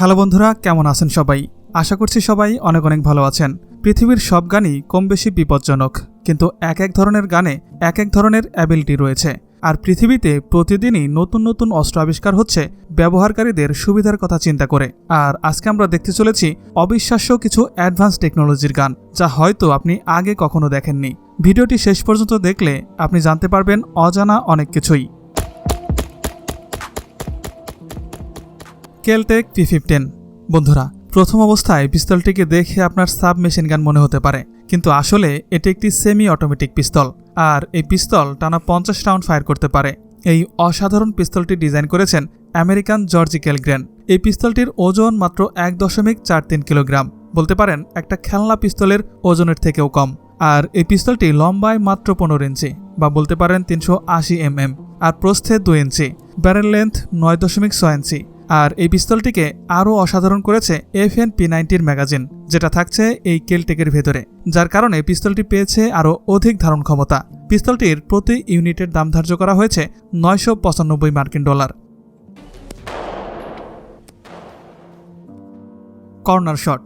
Hello বন্ধুরা, কেমন আছেন সবাই? আশা করছি সবাই অনেক অনেক ভালো আছেন। পৃথিবীর সব গানই কম বেশি বিপজ্জনক, কিন্তু এক এক ধরনের গানে এক এক ধরনের অ্যাবিলিটি রয়েছে। আর পৃথিবীতে প্রতিদিনই নতুন নতুন অস্ত্র আবিষ্কার হচ্ছে ব্যবহারকারীদের সুবিধার কথা চিন্তা করে। আর আজকে আমরা দেখতে চলেছি অবিশ্বাস্য কিছু অ্যাডভান্স টেকনোলজির গান, যা হয়তো আপনি আগে কখনো দেখেননি। ভিডিওটি শেষ পর্যন্ত দেখলে আপনি জানতে পারবেন অজানা অনেক কিছুই। Keltec P fifteen. বন্ধুরা, প্রথম অবস্থায় পিস্তলটিকে দেখে আপনার সাব মেশিন গান মনে হতে পারে। কিন্তু আসলে এটি একটি সেমি অটোমেটিক পিস্তল, আর এই পিস্তল টানা পঞ্চাশ রাউন্ড ফায়ার করতে পারে। এই অসাধারণ পিস্তলটি ডিজাইন করেছেন আমেরিকান জর্জি ক্যালগ্রেন এই পিস্তলটির ওজন মাত্র এক দশমিক চার তিন কিলোগ্রাম। বলতে পারেন, একটা খেলনা পিস্তলের ওজনের থেকেও কম। আর এই পিস্তলটি লম্বায় মাত্র পনেরো ইঞ্চি, বা বলতে পারেন তিনশো আশি এম এম আর প্রস্থে দুই ইঞ্চি। ব্যারেল লেন্থ নয় দশমিক ছয় ইঞ্চি। আর এই পিস্তলটিকে আরও অসাধারণ করেছে এফ এন পি নাইনটির ম্যাগাজিন, যেটা থাকছে এই কেলটেকের ভেতরে, যার কারণে পিস্তলটি পেয়েছে আরও অধিক ধারণ ক্ষমতা। পিস্তলটির প্রতি ইউনিটের দাম ধার্য করা হয়েছে নয়শো পঁচানব্বই মার্কিন ডলার। Corner shot.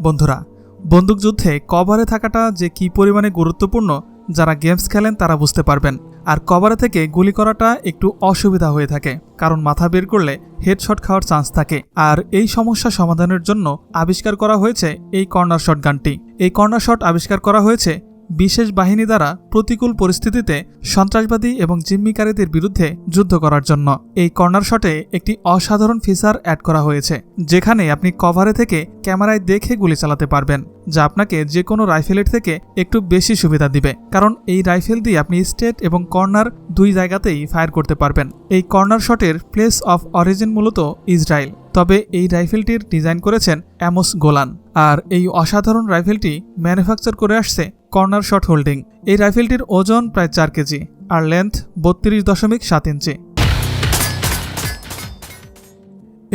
বন্ধুরা, বন্দুকযুদ্ধে কভারে থাকাটা যে কি পরিমাণে গুরুত্বপূর্ণ যারা গেমস খেলেন তারা বুঝতে পারবেন। আর কভারে থেকে গুলি করাটা একটু অসুবিধা হয়ে থাকে, কারণ মাথা বের করলে হেডশট খাওয়ার চান্স থাকে। আর এই সমস্যা সমাধানের জন্য আবিষ্কার করা হয়েছে এই কর্নার শট গানটি এই কর্নার শট আবিষ্কার করা হয়েছে বিশেষ বাহিনী দ্বারা প্রতিকূল পরিস্থিতিতে সন্ত্রাসবাদী এবং জিম্মিকারীদের বিরুদ্ধে যুদ্ধ করার জন্য। এই কর্নার শটে একটি অসাধারণ ফিচার অ্যাড করা হয়েছে, যেখানে আপনি কভারে থেকে ক্যামেরায় দেখে গুলি চালাতে পারবেন, যা আপনাকে যে কোনো রাইফেলের থেকে একটু বেশি সুবিধা দিবে। কারণ এই রাইফেল দিয়ে আপনি স্টেট এবং কর্নার দুই জায়গাতেই ফায়ার করতে পারবেন। এই কর্নার শটের প্লেস অফ অরিজিন মূলত ইসরায়েল, তবে এই রাইফেলটির ডিজাইন করেছেন অ্যামোস গোলান। আর এই অসাধারণ রাইফেলটি ম্যানুফ্যাকচার করে আসছে কর্নার শট হোল্ডিং। এই রাইফেলটির ওজন প্রায় চার কেজি আর লেন্থ বত্রিশ দশমিক সাত inch.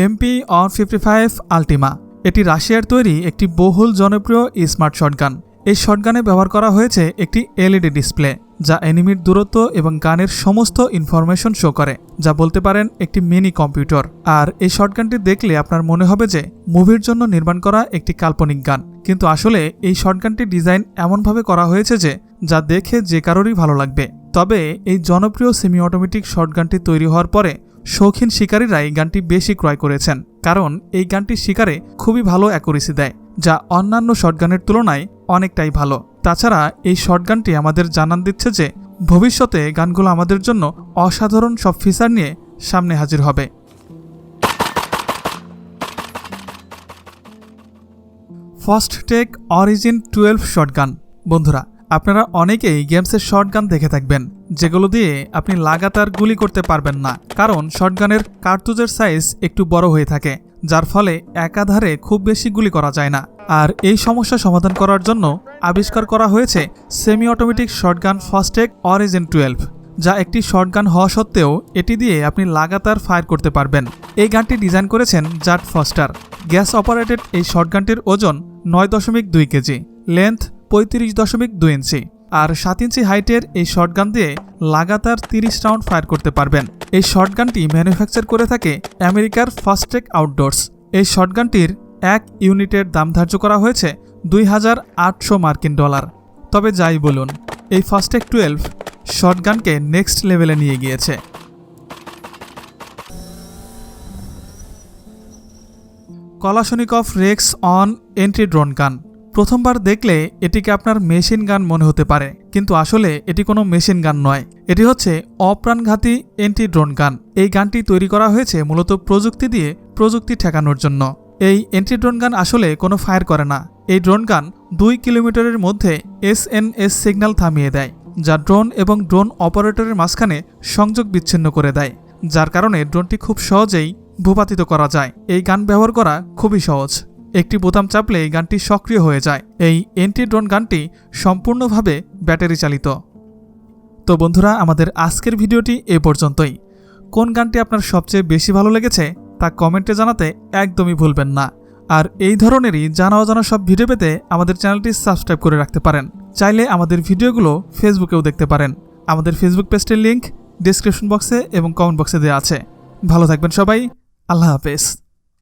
M P one fifty five Ultima. এটি রাশিয়ার তৈরি একটি বহুল জনপ্রিয় স্মার্ট শটগান। এই শটগানে ব্যবহার করা হয়েছে একটি এলইডি ডিসপ্লে, যা এনিমির দূরত্ব এবং গানের সমস্ত ইনফরমেশন শো করে। যা বলতে পারেন একটি মিনি কম্পিউটার। আর এই শটগানটি দেখলে আপনার মনে হবে যে মুভির জন্য নির্মাণ করা একটি কাল্পনিক গান। কিন্তু আসলে এই শটগানটির ডিজাইন এমনভাবে করা হয়েছে যে যা দেখে যে কারোরই ভালো লাগবে। তবে এই জনপ্রিয় সেমি অটোমেটিক শটগানটি তৈরি হওয়ার পরে শৌখিন শিকারীরাই গানটি বেশি ক্রয় করেছেন। কারণ এই গানটি শিকারে খুবই ভালো অ্যাকুরেসি দেয়, যা অন্যান্য শটগানের তুলনায় অনেকটাই ভালো। তাছাড়া এই শটগানটি আমাদের জানান দিচ্ছে যে ভবিষ্যতে গানগুলো আমাদের জন্য অসাধারণ সব ফিচার নিয়ে সামনে হাজির হবে। First take origin twelve shotgun বন্ধুরা, আপনারা অনেকেই গেমসের শটগান দেখে থাকবেন, যেগুলো দিয়ে আপনি লাগাতার গুলি করতে পারবেন না, কারণ শটগানের কার্তুজের সাইজ একটু বড় হয়ে থাকে, যার ফলে একাধারে খুব বেশি গুলি করা যায় না। আর এই সমস্যা সমাধান করার জন্য আবিষ্কার করা হয়েছে semi automatic shotgun Fostech origin twelve যা একটি শর্টগান হওয়া সত্ত্বেও এটি দিয়ে আপনি লাগাতার ফায়ার করতে পারবেন। এই গানটি ডিজাইন করেছেন জাট ফস্টার। গ্যাস অপারেটেড এই শর্টগানটির ওজন নয় দশমিক দুই কেজি লেন্থ পঁয়ত্রিশ দশমিক দুই ইঞ্চি, আর সাত ইঞ্চি হাইটের এই শর্টগান দিয়ে লাগাতার তিরিশ রাউন্ড ফায়ার করতে পারবেন। এই শর্টগানটি ম্যানুফ্যাকচার করে থাকে আমেরিকার ফাস্টেক আউটডোর্স এই শটগানটির এক ইউনিটের দাম ধার্য করা হয়েছে দুই হাজার আটশো মার্কিন ডলার। তবে যাই বলুন, এই ফাস্টেক টুয়েলভ শটগানকে নেক্সট লেভেলে নিয়ে গিয়েছে। Kalashnikov REX one anti drone gun. প্রথমবার দেখলে এটিকে আপনার মেশিন গান মনে হতে পারে, কিন্তু আসলে এটি কোনো মেশিন গান নয়। এটি হচ্ছে অপ্রাণঘাতী এন্টি ড্রোন গান। এই গানটি তৈরি করা হয়েছে মূলত প্রযুক্তি দিয়ে প্রযুক্তি ঠেকানোর জন্য। এই এন্টি ড্রোন গান আসলে কোনো ফায়ার করে না। এই ড্রোন গান দুই কিলোমিটারের মধ্যে এস এস সিগন্যাল থামিয়ে দেয়, যা ড্রোন এবং ড্রোন অপারেটরের মাঝখানে সংযোগ বিচ্ছিন্ন করে দেয়, যার কারণে ড্রোনটি খুব সহজেই ভূপাতিত করা যায়। এই গান ব্যবহার করা খুবই সহজ। একটি বোতাম চাপলে এই গানটি সক্রিয় হয়ে যায়। এই এন্টি ড্রোন গানটি সম্পূর্ণভাবে ব্যাটারি চালিত। তো বন্ধুরা, আমাদের আজকের ভিডিওটি এ পর্যন্তই। কোন গানটি আপনার সবচেয়ে বেশি ভালো লেগেছে? তা কমেন্টে জানাতে একদমই ভুলবেন না। আর এই ধরনেরই জানা অজানা সব ভিডিও পেতে আমাদের চ্যানেলটি সাবস্ক্রাইব করে রাখতে পারেন। চাইলে আমাদের ভিডিওগুলো ফেসবুকেও দেখতে পারেন। আমাদের ফেসবুক পেজটির লিঙ্ক ডিসক্রিপশন বক্সে এবং কমেন্ট বক্সে দেওয়া আছে। ভালো থাকবেন সবাই। আল্লাহ হাফেজ।